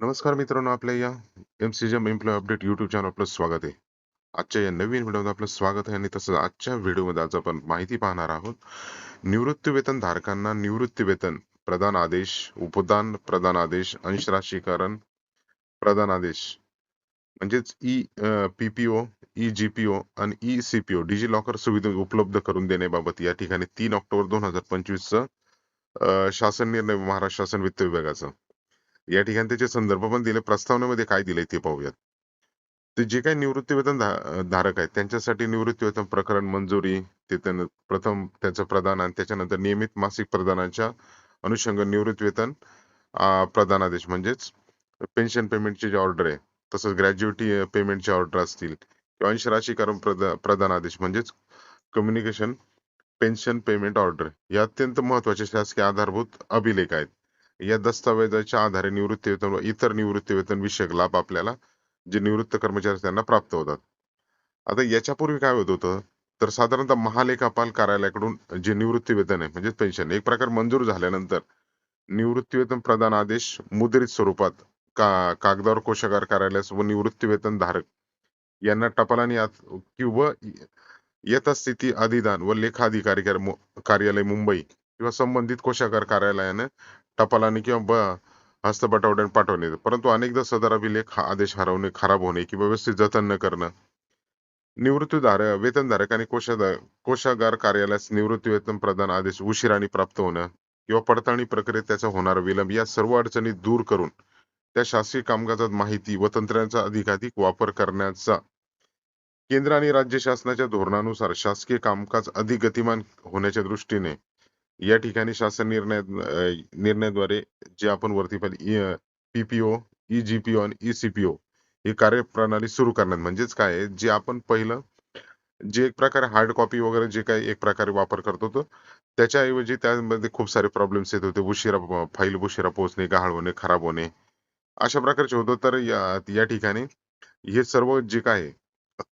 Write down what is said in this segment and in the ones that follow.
नमस्कार मित्रांनो आपल्या या एम सी एमसीजम एम्प्लॉय अपडेट युट्यूब चॅनल आपलं स्वागत आहे. आजच्या या नवीन व्हिडिओमध्ये आपलं स्वागत आहे आणि तसंच आजच्या व्हिडिओमध्ये आज आपण माहिती पाहणार आहोत निवृत्ती वेतन धारकांना निवृत्ती वेतन प्रदान आदेश उपदान प्रदान आदेश अंशराशीकरण प्रदान आदेश म्हणजेच ई पीपीओ ई जीपीओ आणि ई सीपीओ डिजी लॉकर सुविधा उपलब्ध करून देण्याबाबत या ठिकाणी तीन ऑक्टोबर दोन हजार पंचवीस शासन निर्णय महाराष्ट्र शासन वित्त विभागाचं. या ठिकाणी त्याचे संदर्भ पण दिले. प्रस्तावनेमध्ये काय दिले ते पाहूयात. ते जे काही निवृत्ती वेतन धारक आहेत त्यांच्यासाठी निवृत्ती वेतन प्रकरण मंजुरी ते त्यांना प्रथम त्याचं प्रदान आणि त्याच्यानंतर नियमित मासिक प्रदानाच्या अनुषंग निवृत्ती वेतन अं, प्रदानादेश म्हणजेच पेन्शन पेमेंटची जी ऑर्डर आहे तसंच ग्रॅज्युएटी पेमेंटची ऑर्डर असतील किंवा अंश राशीकरण प्रदा- प्रदान आदेश म्हणजेच कम्युनिकेशन पेन्शन पेमेंट ऑर्डर या अत्यंत महत्त्वाचे शासकीय आधारभूत अभिलेख आहेत. या दस्तावेजाच्या आधारे निवृत्ती वेतन व इतर निवृत्ती वेतन विषयक लाभ आपल्याला जे निवृत्त कर्मचारी त्यांना प्राप्त होतात. आता याच्यापूर्वी काय होत होतं? तर साधारणतः महालेखापाल कार्यालयाकडून जे निवृत्ती वेतन आहे म्हणजे पेन्शन एक प्रकार मंजूर झाल्यानंतर निवृत्ती वेतन प्रदान आदेश मुद्रित स्वरूपात का कागदावर कोशागार कार्यालयास व निवृत्ती वेतन धारक यांना टपालाने किंवा यथास्थिती अधिदान व लेखाधिकारी कार्यालय मुंबई किंवा संबंधित कोशागार कार्यालयाने टपालाने किंवा ब- हस्तपटवड्याने पाठवणे परंतु अनेकदा सदर अभिलेख हा आदेश हरवणे खराब होणे किंवा व्यवस्थित जतन न करणं निवृत्तीधारक वेतनधारक आणि कोशाधार कोशागार कार्यालयास निवृत्ती वेतन प्रदान आदेश उशिराने प्राप्त होणं किंवा पडताळणी प्रक्रियेत त्याचा होणारा विलंब या सर्व अडचणी दूर करून त्या शासकीय कामकाजात माहिती व तंत्रांचा अधिकाधिक वापर करण्याचा केंद्र आणि राज्य शासनाच्या धोरणानुसार शासकीय कामकाज अधिक गतिमान होण्याच्या दृष्टीने या ठिकाणी शासन निर्णय निर्णयाद्वारे जे आपण वरती पाहिले पीपीओ ईजीपीओ आणि ईसीपीओ ही कार्यप्रणाली सुरू करण्यात. म्हणजेच काय आहे, जे आपण पहिलं जे एक प्रकारे हार्ड कॉपी वगैरे जे काही एक प्रकारे वापर करत होतो त्याच्याऐवजी त्यामध्ये खूप सारे प्रॉब्लेम्स येत होते. उशिरा फाईल उशिरा पोहोचणे गहाळ होणे खराब होणे अशा प्रकारचे होतं. तर या या ठिकाणी हे सर्व जे काय आहे,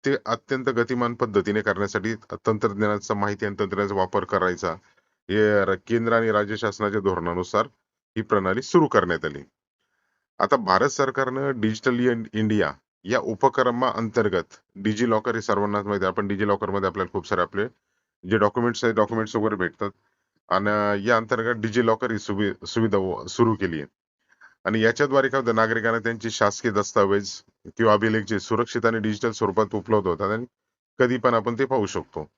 ते अत्यंत गतिमान पद्धतीने करण्यासाठी तंत्रज्ञानाचा माहिती आणि तंत्रज्ञानाचा वापर करायचा. हे केंद्र आणि राज्य शासनाच्या धोरणानुसार ही प्रणाली सुरू करण्यात आली. आता भारत सरकारनं डिजिटल इंडिया या उपक्रमा अंतर्गत डिजी लॉकर हे सर्वांनाच माहिती आपण डिजी लॉकरमध्ये आपल्याला खूप सारे आपले जे डॉक्युमेंट्स आहेत डॉक्युमेंट्स वगैरे भेटतात. आणि या अंतर्गत डिजी लॉकर ही सुवि- सुविधा सुरू केली आहे. आणि याच्याद्वारे काय होतं नागरिकांना त्यांची शासकीय दस्तावेज किंवा अभिलेख जे सुरक्षित आणि डिजिटल स्वरूपात उपलब्ध होतात आणि कधी पण आपण ते पाहू शकतो.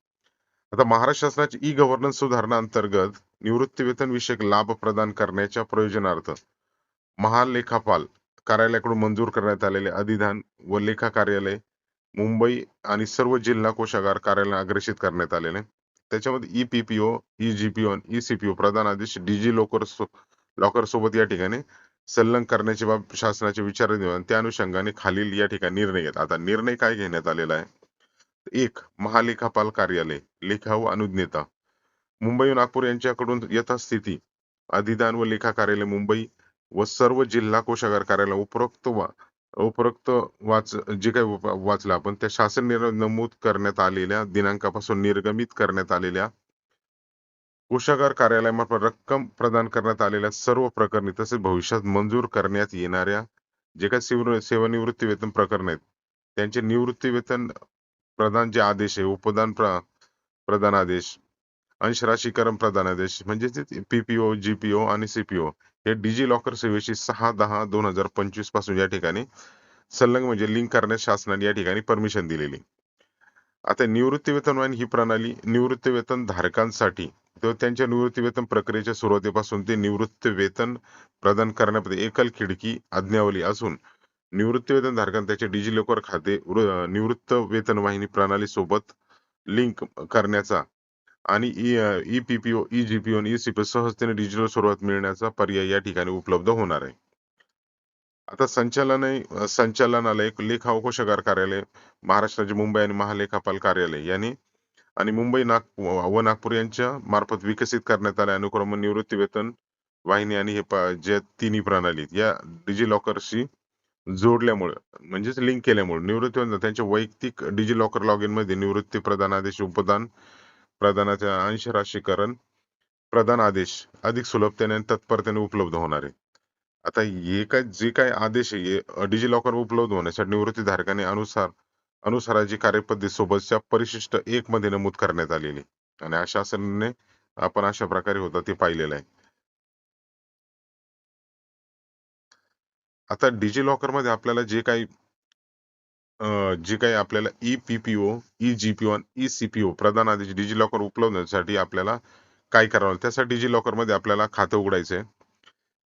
आता महाराष्ट्र शासनाची ई गव्हर्नन्स सुधारणा अंतर्गत निवृत्ती वेतन विषयक लाभ प्रदान करण्याच्या प्रयोजनार्थ महालेखापाल कार्यालयाकडून मंजूर करण्यात आलेले अधिधान व लेखा कार्यालय मुंबई आणि सर्व जिल्हा कोशागार कार्यालय अग्रेषित करण्यात आलेले. त्याच्यामध्ये E PPO E G P O E CPO प्रधान आदेश डीजी लॉकर लॉकर सोबत या ठिकाणी संलग्न करण्याची बाब शासनाचे विचार त्या अनुषंगाने खालील या ठिकाणी निर्णय घेत आता निर्णय काय घेण्यात आलेला आहे? एक महालेखापाल कार्यालय लेखा व अनुज्ञता. मुंबई व नागपूर यांच्याकडून यथास्थिती अधिदान व लेखा कार्यालय मुंबई व सर्व जिल्हा कोशागार कार्यालय उपरोक्त वा उपरोक्त वाच जे काही वाचलं आपण त्या शासन निर्णय नमूद करण्यात आलेल्या दिनांकापासून निर्गमित करण्यात आलेल्या कोशागार कार्यालयामार्फत रक्कम प्रदान करण्यात आलेल्या सर्व प्रकरणी तसेच भविष्यात मंजूर करण्यात येणाऱ्या जे काही सेवानिवृत्ती वेतन प्रकरण आहेत त्यांचे निवृत्ती वेतन प्रधान जे आदेश आहे उपदान प्र- प्रधान आदेश अंश राशीकरण प्रधान आदेश म्हणजे पीपीओ जीपीओ आणि सीपीओ हे डिजी लॉकर सेवेशी सहा दहा दोन हजार पंचवीसपासून या ठिकाणी संलग्न म्हणजे लिंक करण्यास शासनाने या ठिकाणी परमिशन दिलेली. आता निवृत्ती वेतन वाहिनी ही प्रणाली निवृत्ती वेतन धारकांसाठी त्यांच्या निवृत्ती वेतन प्रक्रियेच्या सुरुवातीपासून ते निवृत्ती वेतन प्रदान करण्यामध्ये एकल खिडकी आज्ञावली असून निवृत्ती वेतन धारकांना त्याचे डिजी लॉकर खाते निवृत्त वेतन वाहिनी प्रणाली सोबत लिंक करण्याचा आणि ई पीपीओ ई जीपीओ आणि ई सीपीओ सहजतेने डिजिटल स्वरूपात मिळण्याचा पर्याय या ठिकाणी उपलब्ध होणार आहे. आता संचालनालय संचालनालय लेखा व कोशागार कार्यालय महाराष्ट्राचे मुंबई आणि महालेखापाल कार्यालय यांनी आणि मुंबई नागपूर व नागपूर यांच्या मार्फत विकसित करण्यात आले अनुक्रम निवृत्ती वेतन वाहिनी आणि हे प- ज्या तिन्ही प्रणाली या डिजी लॉकरशी जोडल्यामुळे म्हणजेच लिंक केल्यामुळे निवृत्ती त्यांच्या वैयक्तिक डिजी लॉकर लॉग इनमध्ये निवृत्ती प्रदान आदेश उपदान प्रदानाचे अंश राशीकरण प्रदान आदेश अधिक सुलभतेने आणि तत्परतेने उपलब्ध होणार आहे. आता हे काय जे काही आदेश आहे डिजी लॉकर उपलब्ध होण्यासाठी निवृत्ती धारकाने अनुसार अनुसाराची कार्यपद्धती सोबतच्या परिशिष्ट एक मध्ये नमूद करण्यात आलेली आणि अशा आपण अशा प्रकारे होता ते पाहिलेलं आहे. आता डिजी लॉकरमध्ये आपल्याला जे काही जे काही आपल्याला ई पीपीओ ई जीपीओ आणि ई सीपीओ प्रधान आदेश डिजी लॉकर उपलब्ध आपल्याला काय करावं लागेल? त्यासाठी डिजी लॉकरमध्ये आपल्याला खातं उघडायचंय.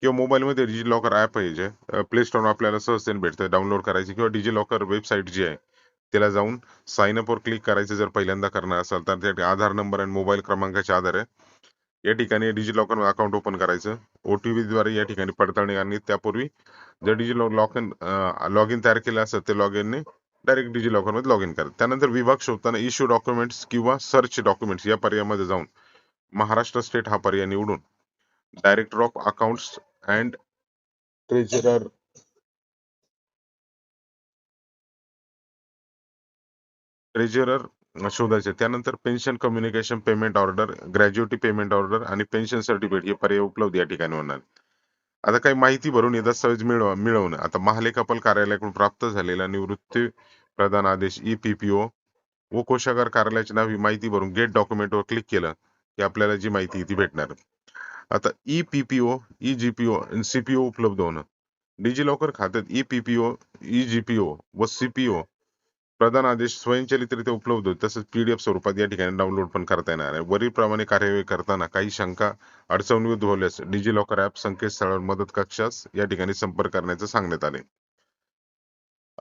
किंवा मोबाईल मध्ये डिजी लॉकर ऍप आहे जे प्ले स्टोर आपल्याला सहजतेने भेटतं डाउनलोड करायची. किंवा डिजी लॉकर वेबसाईट जी आहे त्याला जाऊन साइन अपवर क्लिक करायचं जर पहिल्यांदा करणार असाल तर त्या आधार नंबर आणि मोबाईल क्रमांकाच्या आधारे या ठिकाणी डिजी लॉकर अकाउंट ओपन करायचं. ओ टी पी द्वारे या ठिकाणी पडताळणी आणि त्यापूर्वी जर digi log in log in तयार केलं असेल ते लॉग इनने डायरेक्ट डिजी लॉकरमध्ये लॉग इन करा. त्यानंतर विभाग शोधताना इश्यू डॉक्युमेंट्स किंवा सर्च डॉक्युमेंट्स या पर्यायामध्ये जाऊन महाराष्ट्र स्टेट हा पर्याय निवडून director of accounts and treasurer treasurer शोधायचे. त्यानंतर pension communication payment order gratuity payment order आणि पेन्शन सर्टिफिकेट हे पर्याय उपलब्ध या ठिकाणी होणार. आता काही माहिती भरून हे दस्तावेज मिळव मिळवणं. आता महालेखापाल कार्यालयाकडून प्राप्त झालेला निवृत्ती प्रदान आदेश ई पीपीओ व कोशागार कार्यालयाचे नाव ही माहिती भरून गेट डॉक्युमेंट वर क्लिक केलं की आपल्याला जी माहिती ती भेटणार. आता E PPO E GPO CPO उपलब्ध होणं. डिजिलॉकर खात्यात ई पीपीओ ई जीपीओ व सीपीओ प्रधान आदेश स्वयंचलितरित्या उपलब्ध होते तसेच पीडीएफ स्वरूपात या ठिकाणी डाउनलोड पण करता येणार आहे. वरील प्रमाणे कार्यवाही करताना काही शंका अडचणी उद्भवल्यास डिजी लॉकर ऍप संकेतस्थळावर मदत कक्षास या ठिकाणी संपर्क करण्याचं सांगण्यात आले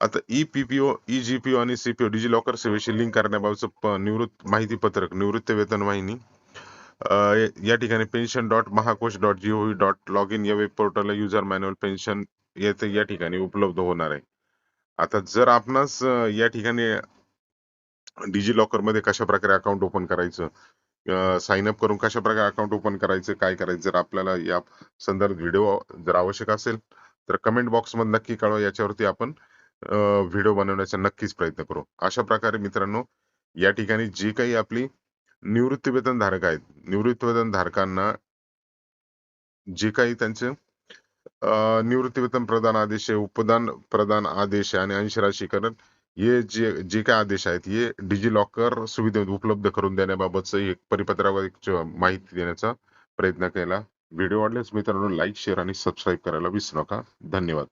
आता ई पीपीओ ई जीपीओ आणि सीपीओ डिजी लॉकर सेवेशी लिंक करण्याबाबतचं निवृत्त माहिती पत्रक निवृत्त वेतन वाहिनी या- या ठिकाणी pension dot Mahakosh dot GOV dot log in या वेब पोर्टलला युजर मॅन्युअल पेन्शन येथे या ठिकाणी उपलब्ध होणार आहे. आता जर आपणास या ठिकाणी डिजी लॉकरमध्ये कशा प्रकारे अकाउंट ओपन करायचं साइन अप करून कशा प्रकारे अकाउंट ओपन करायचं काय करायचं जर आपल्याला या संदर्भात व्हिडिओ जर आवश्यक असेल तर कमेंट बॉक्समध्ये नक्की कळवा याच्यावरती आपण व्हिडिओ बनवण्याचा नक्कीच प्रयत्न करू. अशा प्रकारे मित्रांनो या ठिकाणी जी काही आपली निवृत्ती वेतन धारक आहेत निवृत्ती वेतन धारकांना जे काही त्यांचे निवृत्ती वेतन प्रदान आदेश आहे उपदान प्रदान आदेश आहे आणि अंश राशीकरण. हे जे जे काय आदेश आहेत हे डिजी लॉकर सुविधेत उपलब्ध करून देण्याबाबतचं एक परिपत्रावर एक माहिती देण्याचा प्रयत्न केला. व्हिडिओ आवडल्यास मित्रांनो लाईक शेअर आणि सबस्क्राईब करायला विसरू नका. धन्यवाद.